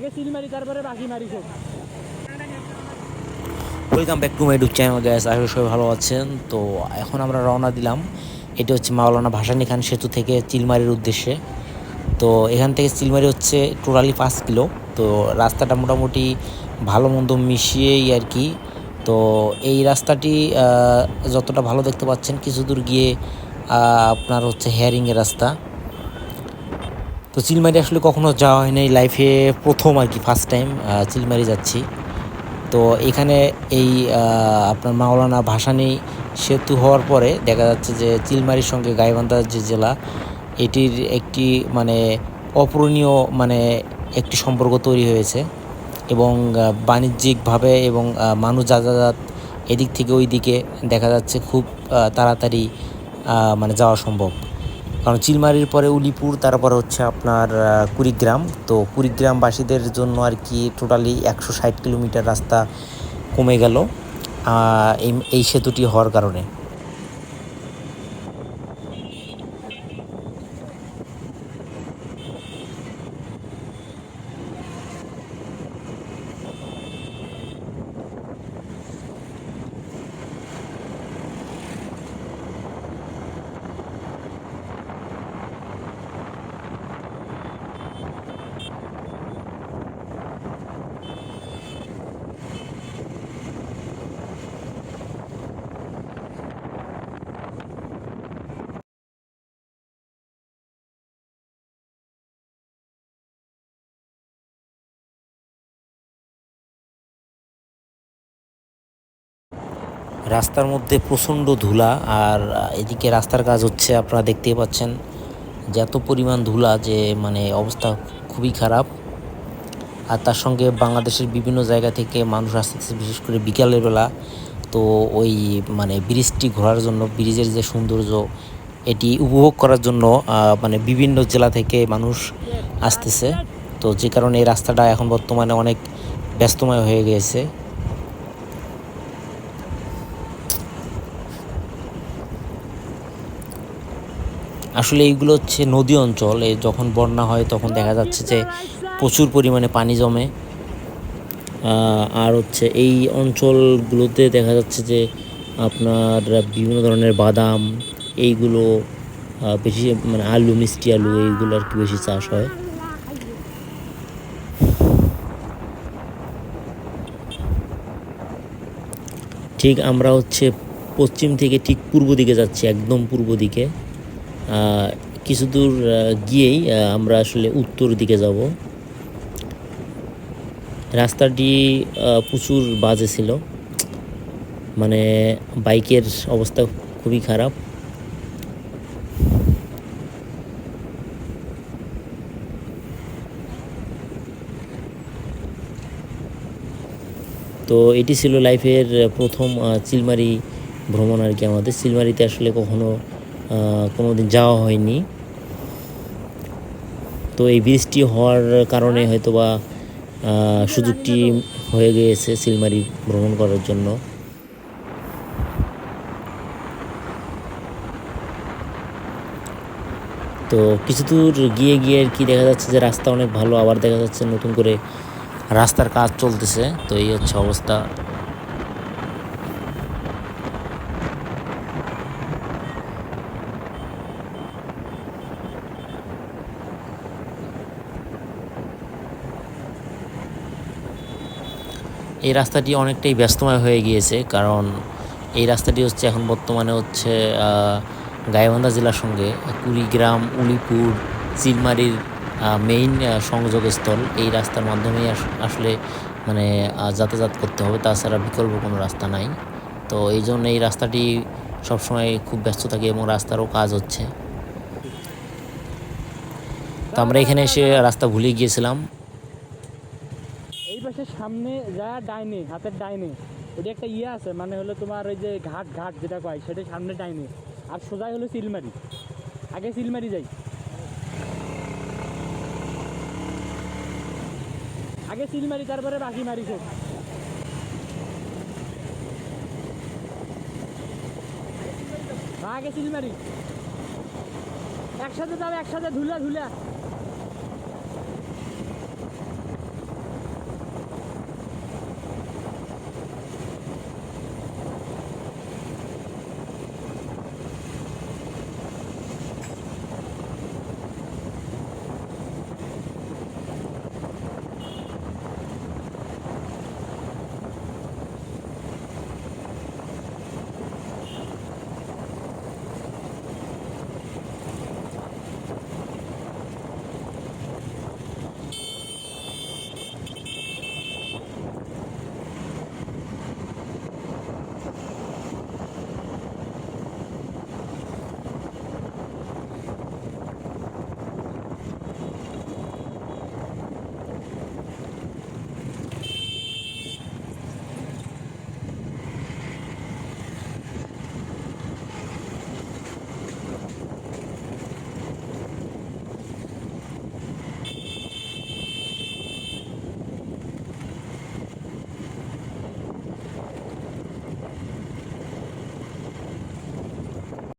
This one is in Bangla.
আগে সিল মারি তারপরে বাকি মারি সব welcome back to my YouTube channel guys আশা সবাই ভালো আছেন। তো এখন আমরা রওনা দিলাম। এটা হচ্ছে মাওলানা ভাসানী খান সেতু থেকে চিলমারির উদ্দেশ্যে। তো এখান থেকে চিলমারি হচ্ছে টোটালি পাঁচ কিলো। তো রাস্তাটা মোটামুটি ভালো মন্দ মিশিয়েই আর কি। তো এই রাস্তাটি যতটা ভালো দেখতে পাচ্ছেন, কিছু দূর গিয়ে আপনার হচ্ছে হেয়ারিংয়ের রাস্তা। তো চিলমারি আসলে কখনো যাওয়া হয়নি লাইফে প্রথম আর কি ফার্স্ট টাইম চিলমারি যাচ্ছি। তো এখানে এই আপনার মাওলানা ভাসানী সেতু হওয়ার পরে দেখা যাচ্ছে যে চিলমারির সঙ্গে গাইবান্ধা যে জেলা, এটির একটি মানে অপূরণীয় মানে একটি সম্পর্ক তৈরি হয়েছে এবং বাণিজ্যিকভাবে এবং মানুষ যাতায়াত এদিক থেকে ওই দিকে দেখা যাচ্ছে খুব তাড়াতাড়ি মানে যাওয়া সম্ভব। কারণ চিলমারির পরে উলিপুর, তারপর হচ্ছে আপনার কুড়িগ্রাম। তো কুড়িগ্রামবাসীদের জন্য আর কি টোটালি একশো ষাট কিলোমিটার রাস্তা কমে গেল এই এই সেতুটি হওয়ার কারণে। রাস্তার মধ্যে প্রচণ্ড ধুলা আর এদিকে রাস্তার কাজ হচ্ছে আপনারা দেখতেই পাচ্ছেন যে এত পরিমাণ ধুলা যে মানে অবস্থা খুবই খারাপ। আর তার সঙ্গে বাংলাদেশের বিভিন্ন জায়গা থেকে মানুষ আসতেছে, বিশেষ করে বিকালের বেলা। তো ওই মানে ব্রিজটি ঘোরার জন্য, ব্রিজের যে সৌন্দর্য, এটি উপভোগ করার জন্য মানে বিভিন্ন জেলা থেকে মানুষ আসতেছে। তো যে কারণে এই রাস্তাটা এখন বর্তমানে অনেক ব্যস্তময় হয়ে গিয়েছে আসলে এইগুলো হচ্ছে নদী অঞ্চল যখন বন্যা হয় তখন দেখা যাচ্ছে যে প্রচুর পরিমাণে পানি জমে। আর হচ্ছে এই অঞ্চলগুলোতে দেখা যাচ্ছে যে আপনার বিভিন্ন ধরনের বাদাম, এইগুলো বেশি মানে আলু, মিষ্টি আলু, এইগুলো আর কি বেশি চাষ হয়। ঠিক আমরা হচ্ছে পশ্চিম থেকে ঠিক পূর্ব দিকে যাচ্ছি, একদম পূর্ব দিকে। কিছু দূর গিয়েই আমরা আসলে উত্তর দিকে যাব। রাস্তাটি প্রচুর বাজে ছিল। মানে বাইকের অবস্থা খুবই খারাপ। তো এটি ছিল লাইফের প্রথম চিলমারি ভ্রমণ আর কি আমাদের। চিলমারিতে আসলে কখনো আহ, কোনোদিন যাওয়া হয়নি। তো এই বৃষ্টি হওয়ার কারণে হয়তো বা সুযোগটি হয়ে গিয়েছে চিলমারি ভ্রমণ করার জন্য। তো কিছু দূর গিয়ে গিয়ে আর কি দেখা যাচ্ছে যে রাস্তা অনেক ভালো আবার দেখা যাচ্ছে নতুন করে রাস্তার কাজ চলতেছে। তো এই হচ্ছে অবস্থা। এই রাস্তাটি অনেকটাই ব্যস্তময় হয়ে গিয়েছে, কারণ এই রাস্তাটি হচ্ছে এখন বর্তমানে হচ্ছে গাইবান্ধা জেলার সঙ্গে কুড়িগ্রাম, উলিপুর, চিলমারির মেইন সংযোগস্থল। এই রাস্তার মাধ্যমেই আস- আসলে মানে যাতায়াত করতে হবে। তাছাড়া বিকল্প কোনো রাস্তা নাই। তো এই জন্য এই রাস্তাটি সবসময় খুব ব্যস্ত থাকে এবং রাস্তারও কাজ হচ্ছে। তো আমরা এখানে এসে রাস্তা ভুলে গিয়েছিলাম। সামনে যা ডাইনে হাতের ডাইনে ওটা একটা ইয়ে আছে মানে হলো তোমার ওই যে ঘাট ঘাট যেটা কয় সেটা সামনে ডাইনে। আর সোজাই হলো সিলমারি। আগে সিলমারি যাই। আগে সিলমারি তারপরে বাকি মারি হ্যাঁ, আগে সিলমারি। একসাথে যাবে একসাথে ধুলা ধুলা।